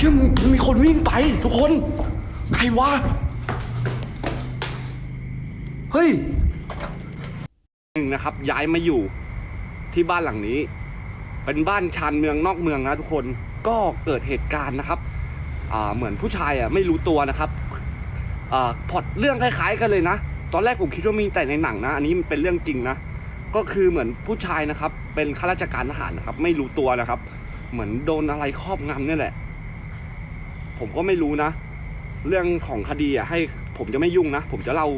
เชื่อมงมีคนวิ่งไป ทุกคน ใครวะ เฮ้ย หนึ่งนะครับ ย้ายมาอยู่ที่บ้านหลังนี้ เป็นบ้านชานเมืองนอกเมืองนะทุกคนก็เกิดเหตุการณ์นะครับอ่าเหมือนผู้ชายอะไม่รู้ตัวนะครับอ่าพอตเรื่องคล้าย ๆ กันเลยนะ ตอนแรกผมคิดว่ามีแต่ในหนังนะ อันนี้มันเป็นเรื่องจริงนะ ก็คือเหมือนผู้ชายนะครับ เป็นข้าราชการทหารนะครับ ไม่รู้ตัวนะครับ เหมือนโดนอะไรครอบงำเนี่ยแหละ ผมก็ไม่รู้นะ เรื่องของคดีอะให้ผมจะไม่ยุ่งนะ ผมจะเล่า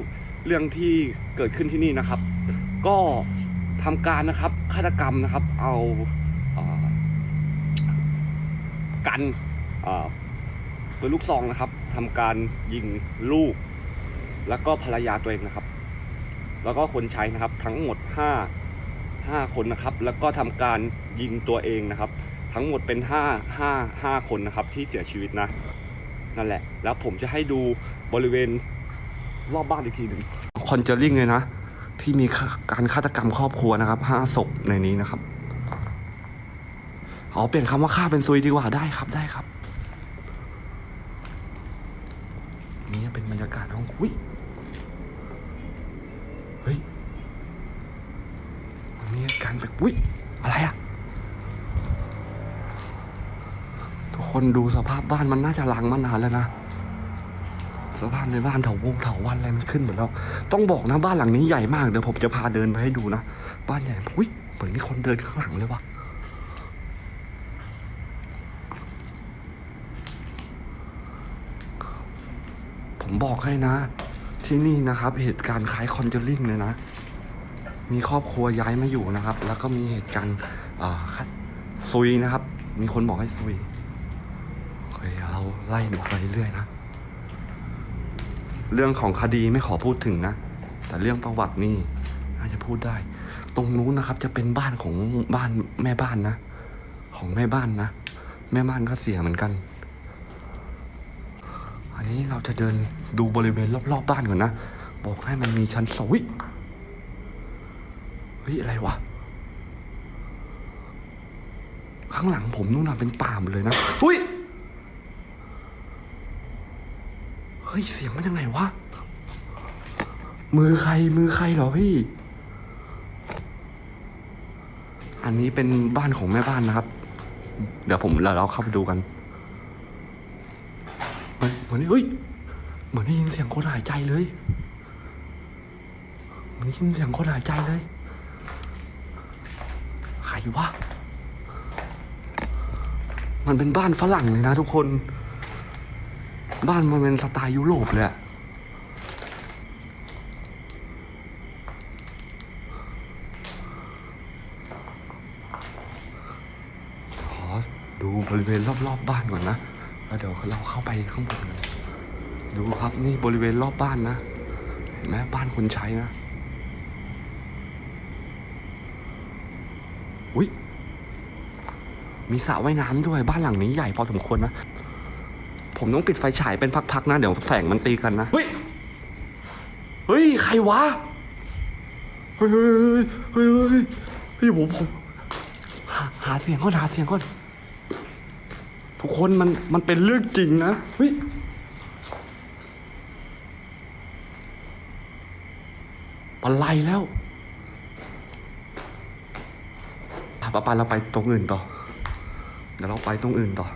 เรื่องที่เกิดขึ้นที่นี่นะครับ ก็ทำการนะครับฆาตกรรมนะครับ เอาเอ่อกันเปืนลูกซองนะครับทำการยิงลูก แล้วก็ภรรยาตัวเองนะครับ แล้วก็คนใช้นะครับ ทั้งหมดห้าห้าคนนะครับ แล้วก็ทำการยิงตัวเองนะครับ ทั้งหมดเป็นห้าห้าห้าคนนะครับที่เสียชีวิตนะ นั่นแหละ แล้วผมจะให้ดูบริเวณรอบบ้านอีกทีหนึ่งคอนเจอริงเลยนะ ที่มีการฆาตกรรมครอบครัวนะครับห้าศพในนี้นะครับอ๋อเปลี่ยนคำว่าฆ่าเป็นซุยดีกว่าได้ครับได้ครับ นี่เป็นบรรยากาศห้องอุ้ยเฮ้ยมีอาการแบบอุ้ยอะไรอะทุก คนดูสภาพบ้านมันน่าจะล้างมานานแล้วนะสภาพในบ้านเถาวงเถาวันอะไรมันขึ้นหมดแล้ว ต้องบอกนะบ้านหลังนี้ใหญ่มากเดี๋ยวผมจะพาเดินไปให้ดูนะบ้านใหญ่อุ้ยเหมือนมีคนเดินข้างหลังเลยว่ะผมบอกให้นะ ที่นี่นะครับ เหตุการณ์คล้ายคอนเจอริ่งเลยนะ มีครอบครัวย้ายมาอยู่นะครับ แล้วก็มีเหตุการณ์อ่าคัดซุยนะครับ มีคนบอกให้ซุย เคเราไล่ดูไปเรื่อยนะ เรื่องของคดีไม่ขอพูดถึงนะ แต่เรื่องประวัตินี่น่าจะพูดได้ ตรงนู้นนะครับ จะเป็นบ้านของบ้านแม่บ้านนะ ของแม่บ้านนะ แม่บ้านก็เสียเหมือนกัน อันนี้เราจะเดินดูบริเวณรอบๆบ้านก่อนนะ บอกให้มันมีชั้นสวิเฮ้ยอะไรวะ ข้างหลังผมนู่นน่ะเป็นป่าหมดเลยนะ อุ้ย เฮ้ยเสียงมันยังไงวะ มือใครมือใครเหรอพี่ อันนี้เป็นบ้านของแม่บ้านนะครับ เดี๋ยวผมเราเราเข้าไปดูกัน เหมือนเหมือนเฮ้ย เหมือนได้ยินเสียงคนหายใจเลยเหมือนได้ยินเสียงคนหายใจเลย ใครวะ มันเป็นบ้านฝรั่งเลยนะทุกคน บ้านมันเป็นสไตล์ยุโรปเลยอะขอดูบริเวณรอบๆบบ้านก่อนนะแล้วเดี๋ยวเราเข้าไปข้างบนกันดูครับนี่บริเวณรอบบ้านนะเห็นไหมบ้านคนใช้นะอุ้ยมีสระว่ายน้ำด้วยบ้านหลังนี้ใหญ่พอสมควรนะ ผมต้องปิดไฟฉายเป็นพักๆนะ เดี๋ยวแสงมันตีกันนะ เฮ้ย เฮ้ย ใครวะเฮ้ยเฮ้ยเฮ้ยเฮ้ยเฮ้ยเฮ้ยผมผมหาหาเสียงก่อนหาเสียงก่อนทุกคนมันมันเป็นเรื่องจริงนะเฮ้ยปะไลแล้วปะปะปะเราไปตรงอื่นต่อ เดี๋ยวเราไปตรงอื่นต่อ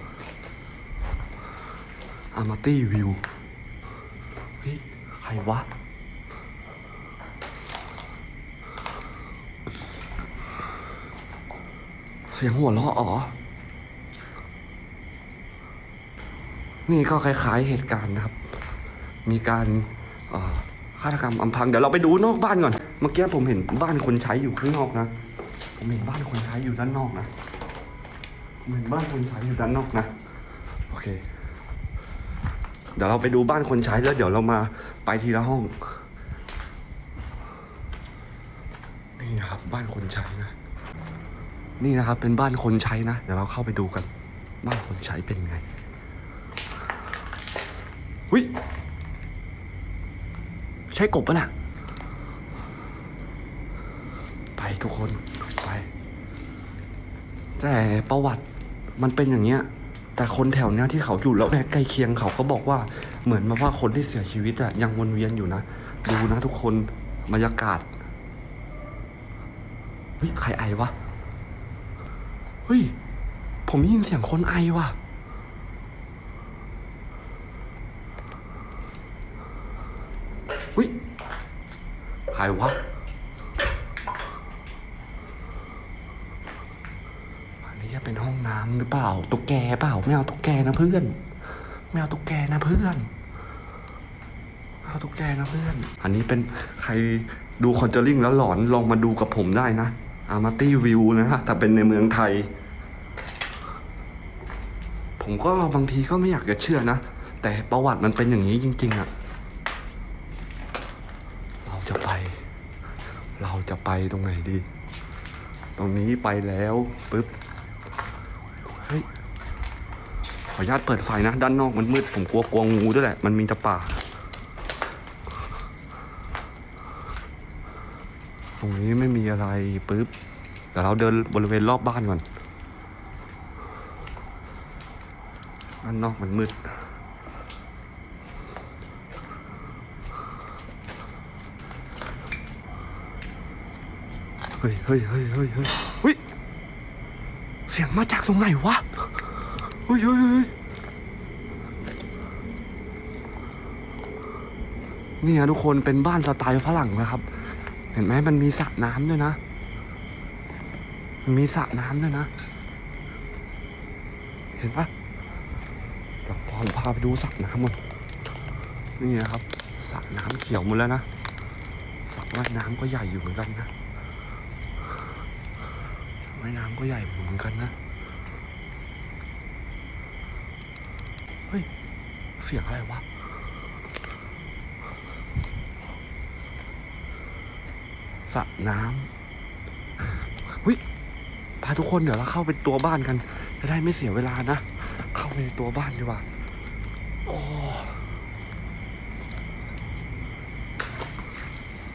อามาตี้วิวเฮ้ยใครวะ เสียงหัวเราะอ๋อ นี่ก็คล้ายๆเหตุการณ์นะครับ มีการฆาตกรรมอำพรางเดี๋ยวเราไปดูนอกบ้านก่อน เมื่อกี้ผมเห็นบ้านคนใช้อยู่ข้างนอกนะ ผมเห็นบ้านคนใช้อยู่ด้านนอกนะผมเห็นบ้านคนใช้อยู่ด้านนอกนะ โอเค เดี๋ยวเราไปดูบ้านคนใช้แล้วเดี๋ยวเรามาไปทีละห้อง นี่นะครับบ้านคนใช้นะ นี่นะครับเป็นบ้านคนใช้นะ เดี๋ยวเราเข้าไปดูกัน บ้านคนใช้เป็นไงวิใช่กบปะน่ะ ไปทุกคนไป แต่ประวัติมันเป็นอย่างเงี้ย แต่คนแถวเนี้ยที่เขาอยู่แล้วแวกใกล้เคียงเขาก็บอกว่าเหมือนมาว่าคนที่เสียชีวิตอะยังวนเวียนอยู่นะ ดูนะทุกคนบรรยากาศเฮ้ยใครไอวะเฮ้ยผมได้ยินเสียงคนไอว่ะเฮ้ยใครวะ อันนี้จะ เป็นห้องหรือเปล่า ตุ๊กแกเปล่า ไม่เอาตุ๊กแกนะเพื่อน ไม่เอาตุ๊กแกนะเพื่อนเอาตุ๊กแกนะเพื่อน อันนี้เป็นใครดูคอนเจอริงแล้วหลอนลองมาดูกับผมได้นะ อามาตี้วิวนะฮะแต่เป็นในเมืองไทย ผมก็บางทีก็ไม่อยากจะเชื่อนะ แต่ประวัติมันเป็นอย่างนี้จริง ๆอะเราจะไป เราจะไปตรงไหนดี ตรงนี้ไปแล้วปึ๊บ เฮ้ย ขออนุญาตเปิดไฟนะ ด้านนอกมันมืดผมกลัวกลัวงูด้วยแหละ มันมีแต่ป่า ตรงนี้ไม่มีอะไรปึ๊บแต่เราเดินบริเวณรอบบ้านก่อนด้านนอกมันมืดเฮ้ยเฮ้ยเฮ้ยเฮ้ยเฮ้ยเฮ้ยเสียงมาจากตรงไหนวะ ฮ้ยเฮ้ยเฮ้ยนี่นะทุกคนเป็นบ้านสไตล์ฝรั่งนะครับ เห็นไหมมันมีสระน้ำด้วยนะ มันมีสระน้ำด้วยนะ เห็นปะเดี๋ยวพอพาไปดูสระน้ำหมดนี่นะครับสระน้ำเขียวหมดแล้วนะสระว่ายน้ำก็ใหญ่อยู่เหมือนกันนะสระว่ายน้ำก็ใหญ่เหมือนกันนะ ฮ้ย เสียงอะไรวะ สระน้ำเฮ้ย พาทุกคนเดี๋ยวเราเข้าไปตัวบ้านกัน จะได้ไม่เสียเวลานะ เข้าไปในตัวบ้านดีกว่า โอ้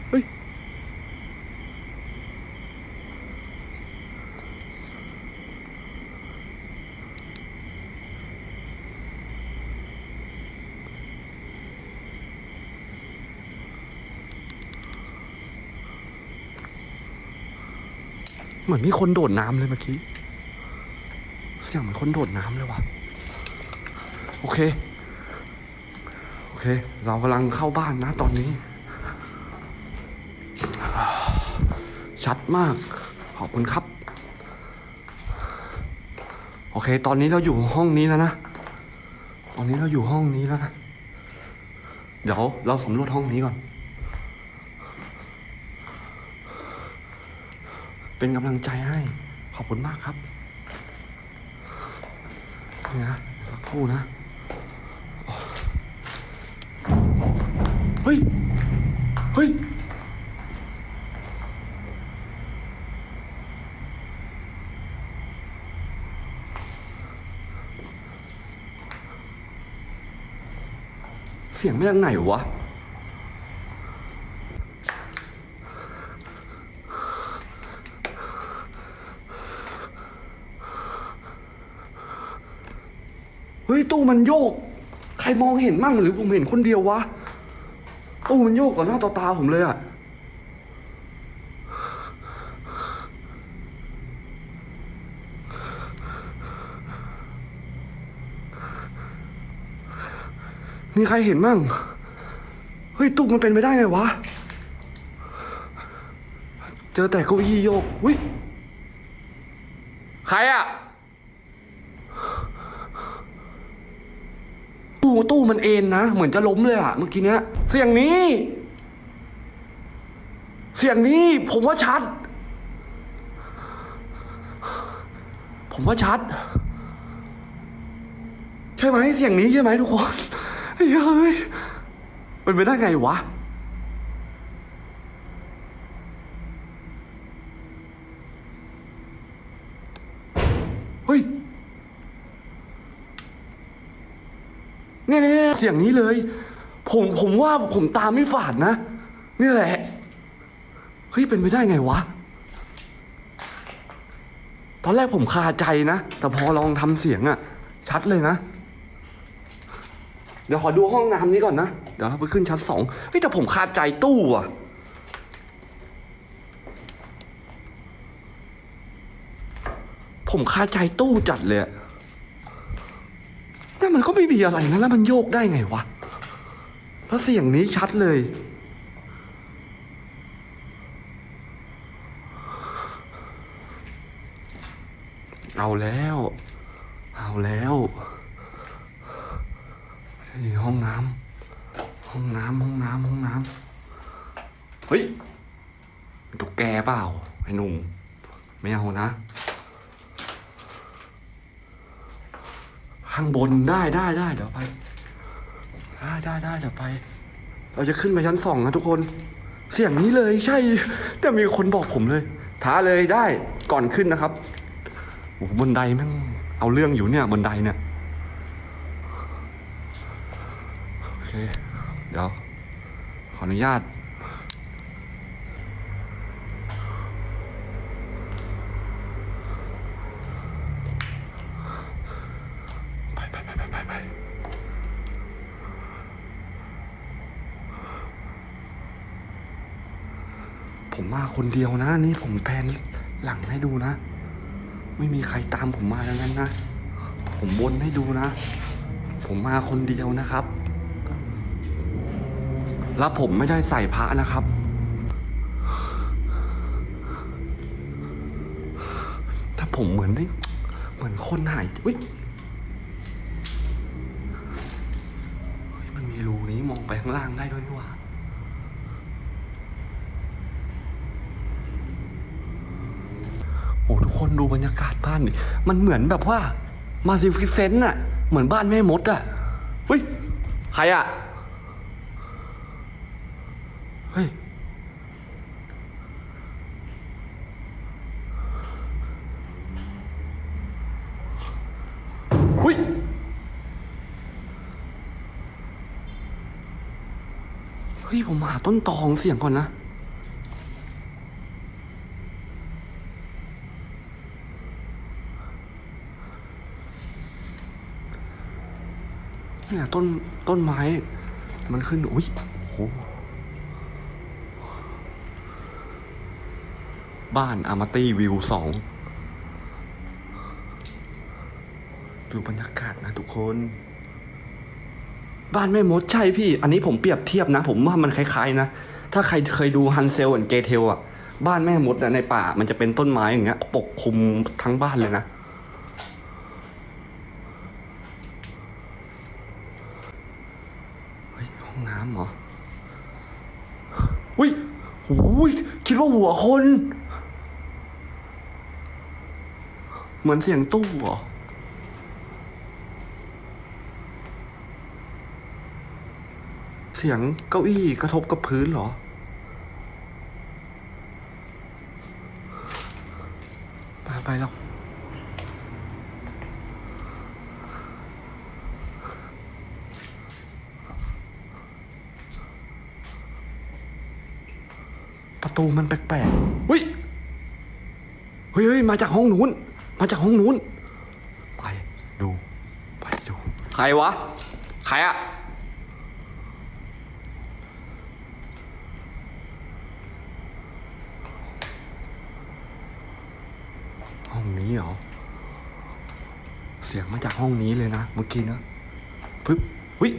เฮ้ย เหมือนมีคนโดดน้ำเลยเมื่อกี้ เสียงเหมือนคนโดดน้ำเลยว่ะ โอเค โอเค เรากำลังเข้าบ้านนะตอนนี้ ชัดมาก ขอบคุณครับ โอเค ตอนนี้เราอยู่ห้องนี้แล้วนะ ตอนนี้เราอยู่ห้องนี้แล้วนะ เดี๋ยวเราสำรวจห้องนี้ก่อน เป็นกำลังใจให้ ขอบคุณมากครับนี่นะสักครู่นะเฮ้ย เฮ้ย เสียงไมาจากไหนวะ เฮ้ยตู้มันโยก ใครมองเห็นมั่งหรือผมเห็นคนเดียววะ ตู้มันโยกต่อหน้าต่อตาผมเลยอะมีใครเห็นมั่ง เฮ้ยตู้มันเป็นไปได้ไงวะ เจอแต่เก้าอี้โยก อุ้ย ใครอะ ตู้ตู้มันเอ็นนะ เหมือนจะล้มเลยอะเมื่อกี้เนี้ย เสียงนี้ เสียงนี้ ผมว่าชัด ผมว่าชัด ใช่ไหมเสียงนี้ใช่ไหมทุกคนเฮ้ยเฮ้ยเป็นไปได้ไงวะ เฮ้ย เสียงนี้เลย ผมผมว่าผมตามไม่ฝาดนะนี่แหละเฮ้ยเป็นไปได้ไงวะ ตอนแรกผมคาใจนะ แต่พอลองทำเสียงอะชัดเลยนะ เดี๋ยวขอดูห้องน้ำนี้ก่อนนะ เดี๋ยวเราไปขึ้นชั้นสองเฮ้ยแต่ผมคาใจตู้อะผมคาใจตู้จัดเลยอะ มันก็ไม่มีอะไรนะแล้วมันโยกได้ไงวะแล้วเสียงนี้ชัดเลย เอาแล้ว เอาแล้วนี่ห้องน้ำห้องน้ำห้องน้ำห้องน้ำเฮ้ยตุ๊กแกเปล่าไอ้หนุ่มไม่เอานะ ข้างบนได้ได้ได้เดี๋ยวไป ได้ได้ได้เดี๋ยวไป เราจะขึ้นไปชั้นสองนะทุกคน เสียงนี้เลยใช่แต่มีคนบอกผมเลย ท้าเลยได้ก่อนขึ้นนะครับโอ้บนไดแม่งเอาเรื่องอยู่เนี่ยบนไดเนี่ยโอเค เดี๋ยว ขออนุญาต ไปไปไปไปไปไปผมมา คนเดียวนะ นี่ผมแพนหลังให้ดูนะ ไม่มีใครตามผมมาดังนั้นนะ ผมบนให้ดูนะ ผมมาคนเดียวนะครับ แล้วผมไม่ได้ใส่พระนะครับ ถ้าผมเหมือนได้เหมือนคนหายอุ้ยมันมีรูนี้มองไปข้างล่างได้ด้วยนี่หว่าโอ้ทุก คนดูบรรยากาศบ้านดิมันเหมือนแบบว่า มาซิฟิเซนต์อะเหมือนบ้านแม่มดอะเฮ้ย ใครอะเฮ้ย หุ้ย เฮ้ย ผมหาต้นตอของเสียงก่อนนะ เนี่ยต้นต้นไม้ มันขึ้นอุ้ยโอ้โหบ้านอามาตี้วิวสองดูบรรยากาศนะทุกคน บ้านแม่มดใช่พี่ อันนี้ผมเปรียบเทียบนะ ผมว่ามันคล้ายๆนะ ถ้าใครเคยดูฮันเซลและเกเทลอะ บ้านแม่มดในป่ามันจะเป็นต้นไม้อย่างเงี้ยปกคลุมทั้งบ้านเลยนะ เฮ้ย ห้องน้ำเหรอ อุ้ยโอ้ยคิดว่า หัวคน เหมือนเสียงตู้เหรอเสียงเก้าอี้กระทบกับพื้นเหรอ ไปไปแล้ว ตูมันแปลกๆเฮ้ยเฮ้ยเฮ้ยมาจากห้องนู้น มาจากห้องนู้น ไปดู ไปดู ใครวะ ใครอะห้องนี้เหรอ เสียงมาจากห้องนี้เลยนะ เมื่อกี้นะปึ๊บวิ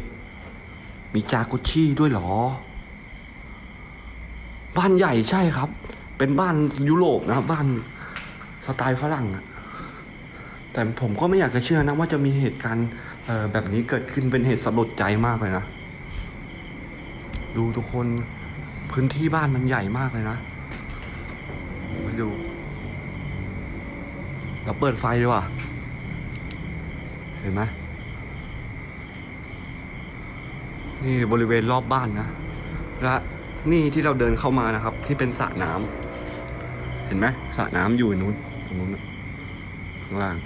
มีจากุชชี่ด้วยเหรอ บ้านใหญ่ใช่ครับ เป็นบ้านยุโรปนะครับ บ้านสไตล์ฝรั่งแต่ผมก็ไม่อยากจะเชื่อนะว่าจะมีเหตุการณ์แบบนี้เกิดขึ้นเป็นเหตุสลดใจมากเลยนะ ดูทุกคนพื้นที่บ้านมันใหญ่มากเลยนะมาดู เราเปิดไฟดีกว่า เห็นไหมนี่บริเวณรอบบ้านนะ และ นี่ที่เราเดินเข้ามานะครับ ที่เป็นสระน้ำเห็นไหมสระน้ำอยู่นู้นตรงนู้นข้างล่าง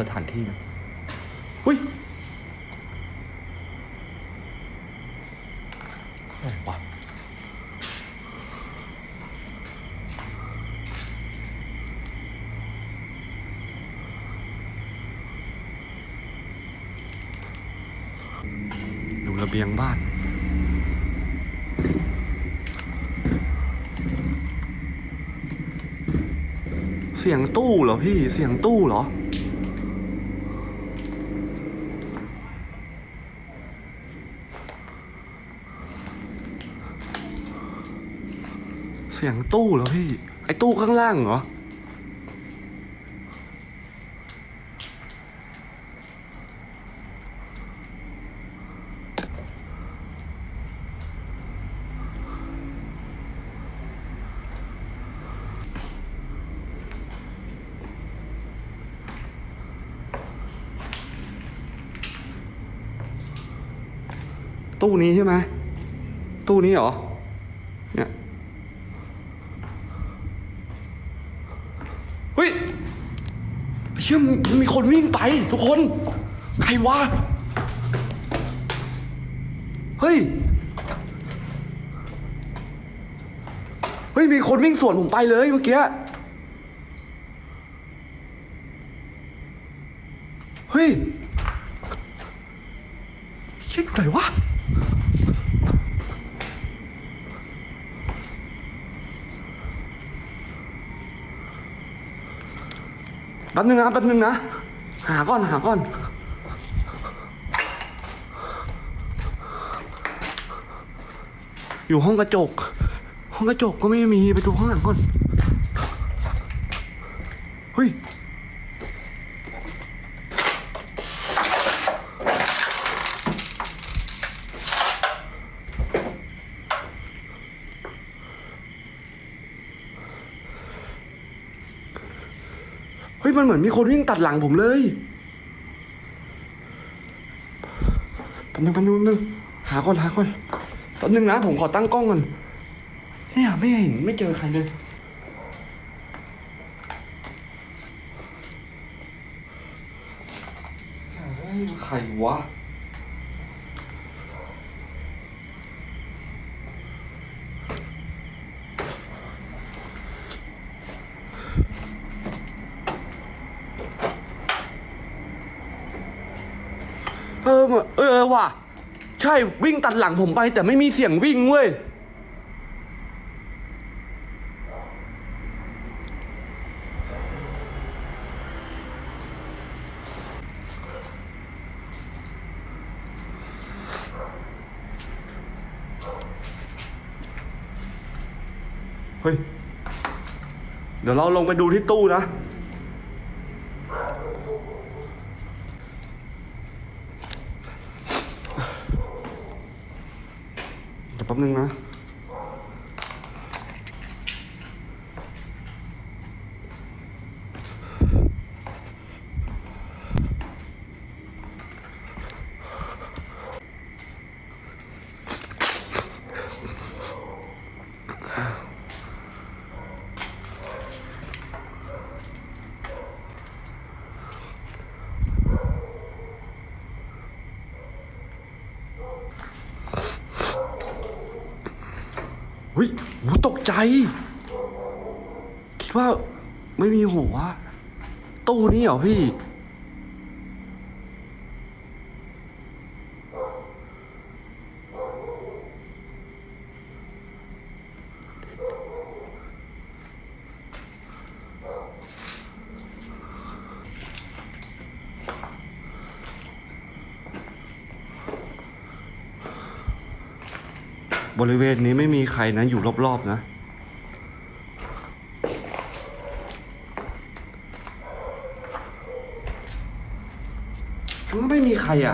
สถานที่นะอุ้ยอะไรวะดู ระเบียงบ้านเสียงตู้เหรอพี่เสียงตู้เหรอ เสียงตู้เหรอพี่ ไอ้ตู้ข้างล่างเหรอ ตู้นี้ใช่ไหมตู้นี้เหรอ เนี่ย เฮ้ยเชื่อมมีคนวิ่งไป ทุกคน ใครวะ เฮ้ย เฮ้ย มีคนวิ่งสวนผมไปเลยเมื่อกี้ เฮ้ยเช็คหน่อยวะ แป๊บนึงนะแป๊บนึงนะ หาก่อนหาก่อน อยู่ห้องกระจก ห้องกระจกก็ไม่มีไปดูข้างหลังก่อน เฮ้ย เฮ้ย มันเหมือนมีคนวิ่งตัดหลังผมเลยแป๊บนึงแป๊บนึงแป๊บนึงหาก่อนหาก่อนแป๊บนึงนะผมขอตั้งกล้องก่อนเนี่ยไม่เห็นไม่เจอใครเลยเฮ้ยใครวะ เออว่ะเออว่ะ ใช่วิ่งตัดหลังผมไป แต่ไม่มีเสียงวิ่งเว้ย เฮ้ย เดี๋ยวเราลงไปดูที่ตู้นะ เดี๋ยวแป๊บนึงนะ ใจ คิดว่าไม่มีหัวตู้นี้เหรอพี่ บริเวณนี้ไม่มีใครนะ อยู่รอบๆนะ 哎呀